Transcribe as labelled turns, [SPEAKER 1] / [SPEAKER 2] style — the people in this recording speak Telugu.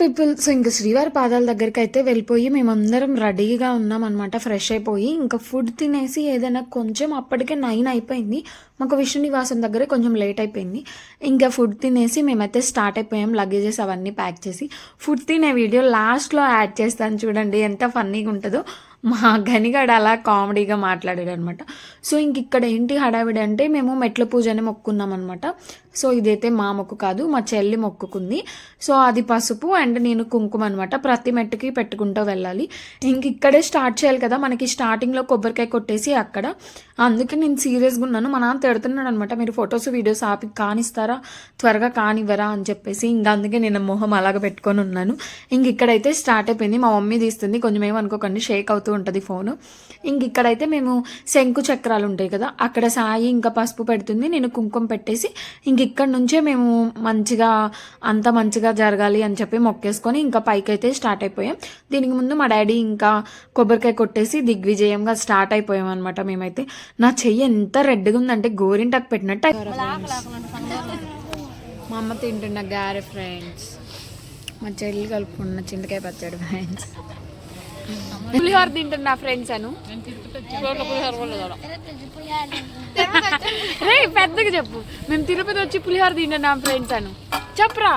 [SPEAKER 1] పీపుల్ సో ఇంకా శ్రీవారి పాదాల దగ్గరికి అయితే వెళ్ళిపోయి మేమందరం రెడీగా ఉన్నాం అనమాట ఫ్రెష్ అయిపోయి. ఇంకా ఫుడ్ తినేసి ఏదైనా కొంచెం అప్పటికే నైన్ అయిపోయింది. మాకు విష్ణు నివాసం దగ్గరే కొంచెం లేట్ అయిపోయింది. ఇంకా ఫుడ్ తినేసి మేమైతే స్టార్ట్ అయిపోయాం లగేజెస్ అవన్నీ ప్యాక్ చేసి. ఫుడ్ తినే వీడియో లాస్ట్లో యాడ్ చేస్తాను చూడండి ఎంత ఫన్నీగా ఉంటుందో. మా గనిగాడు అలా కామెడీగా మాట్లాడాడు అనమాట సో ఇంక ఇక్కడ ఏంటి హడావిడి అంటే మేము మెట్ల పూజని మొక్కున్నాం అనమాట. సో ఇదైతే మా మొక్కు కాదు మా చెల్లి మొక్కుకుంది. సో అది పసుపు అండ్ నేను కుంకుమ అనమాట. ప్రతి మెట్టుకి పెట్టుకుంటూ వెళ్ళాలి. ఇంక ఇక్కడే స్టార్ట్ చేయాలి కదా మనకి స్టార్టింగ్లో కొబ్బరికాయ కొట్టేసి అక్కడ. అందుకే నేను సీరియస్గా ఉన్నాను. మా నాన్న తిడుతున్నాడు అనమాట మీరు ఫొటోస్ వీడియోస్ ఆపి కానిస్తారా? త్వరగా కానివ్వరా? అని చెప్పేసి. ఇంకా అందుకే నేను మొహం అలాగ పెట్టుకొని ఉన్నాను. ఇంక ఇక్కడైతే స్టార్ట్ అయిపోయింది. మా మమ్మీ తీస్తుంది. కొంచెం ఏమనుకోకండి షేక్ అవుతుంది. అవుతూ ఉంటుంది ఫోను. ఇంక ఇక్కడైతే మేము శంకు చక్రాలు ఉంటాయి కదా అక్కడ సాయి ఇంకా పసుపు పెడుతుంది నేను కుంకుమ పెట్టేసి ఇంక ఇక్కడ నుంచే మేము మంచిగా అంత మంచిగా జరగాలి అని చెప్పి మొక్కేసుకొని ఇంకా పైకి అయితే స్టార్ట్ అయిపోయాం. దీనికి ముందు మా డాడీ ఇంకా కొబ్బరికాయ కొట్టేసి దిగ్విజయంగా స్టార్ట్ అయిపోయాం అనమాట మేమైతే. నా చెయ్యి ఎంత రెడ్గా ఉందంటే గోరింటాకు పెట్టినట్టు మా అమ్మ తింటున్న గారె ఫ్రెండ్స్. మా చెల్లి కలుపుకున్న చింతకాయ పచ్చడి ఫ్రెండ్స్. పులిహోర తింటున్నా ఫ్రెండ్స్ అను. రే పెద్దగా చెప్పు. మేము తిరుపతి వచ్చి పులిహోర తింటున్నాం ఫ్రెండ్స్ అను. చెప్పరా?